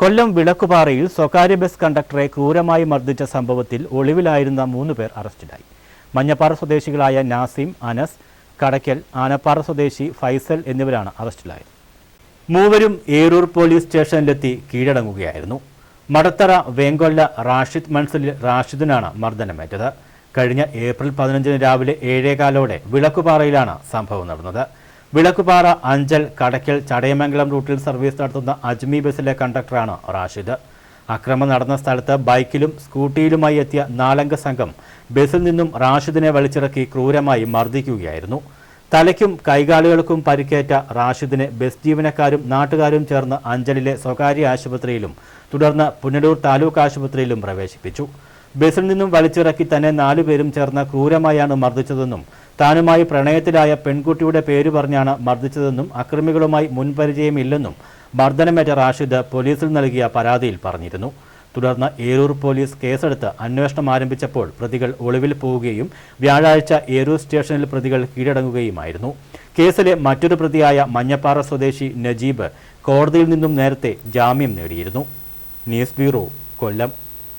കൊല്ലം വിളക്കുപാറയിൽ സ്വകാര്യ ബസ് കണ്ടക്ടറെ ക്രൂരമായി മർദ്ദിച്ച സംഭവത്തിൽ ഒളിവിലായിരുന്ന മൂന്ന് പേർ അറസ്റ്റിലായി. മഞ്ഞപ്പാറ സ്വദേശികളായ നാസിം അനസ് കടയ്ക്കൽ ആനപ്പാറ സ്വദേശി ഫൈസൽ എന്നിവരാണ് അറസ്റ്റിലായത്. മൂവരും ഏരൂർ പോലീസ് സ്റ്റേഷനിലെത്തി കീഴടങ്ങുകയായിരുന്നു. മടത്തറ വേങ്കൊല്ല റാഷിദ് മൻസലിൽ റാഷിദിനാണ് മർദ്ദനമേറ്റത്. കഴിഞ്ഞ ഏപ്രിൽ പതിനഞ്ചിന് രാവിലെ ഏഴേകാലോടെ വിളക്കുപാറയിലാണ് സംഭവം നടന്നത്. വിളക്കുപാറ അഞ്ചൽ കടയ്ക്കൽ ചടയമംഗലം റൂട്ടിൽ സർവീസ് നടത്തുന്ന അജ്മി ബസ്സിലെ കണ്ടക്ടറാണ് റാഷിദ്. അക്രമം നടന്ന സ്ഥലത്ത് ബൈക്കിലും സ്കൂട്ടിയിലുമായി എത്തിയ നാലംഗ സംഘം ബസ്സിൽ നിന്നും റാഷിദിനെ വലിച്ചിറക്കി ക്രൂരമായി മർദ്ദിക്കുകയായിരുന്നു. തലയ്ക്കും കൈകാലുകൾക്കും പരിക്കേറ്റ റാഷിദിനെ ബസ് ജീവനക്കാരും നാട്ടുകാരും ചേർന്ന് അഞ്ചലിലെ സ്വകാര്യ ആശുപത്രിയിലും തുടർന്ന് പുനലൂർ താലൂക്ക് ആശുപത്രിയിലും പ്രവേശിപ്പിച്ചു. ബസ്സിൽ നിന്നും വലിച്ചിറക്കി തന്നെ നാലുപേരും ചേർന്ന് ക്രൂരമായാണ് മർദ്ദിച്ചതെന്നും താനുമായി പ്രണയത്തിലായ പെൺകുട്ടിയുടെ പേര് പറഞ്ഞാണ് മർദ്ദിച്ചതെന്നും അക്രമികളുമായി മുൻപരിചയമില്ലെന്നും മർദ്ദനമേറ്റ റാഷിദ് പോലീസിൽ നൽകിയ പരാതിയിൽ പറഞ്ഞിരുന്നു. തുടർന്ന് ഏരൂർ പോലീസ് കേസെടുത്ത് അന്വേഷണം ആരംഭിച്ചപ്പോൾ പ്രതികൾ ഒളിവിൽ പോവുകയും വ്യാഴാഴ്ച ഏരൂർ സ്റ്റേഷനിൽ പ്രതികൾ കീഴടങ്ങുകയുമായിരുന്നു. കേസിലെ മറ്റൊരു പ്രതിയായ മഞ്ഞപ്പാറ സ്വദേശി നജീബ് കോടതിയിൽ നിന്നും നേരത്തെ ജാമ്യം നേടിയിരുന്നു. News bureau Kollam.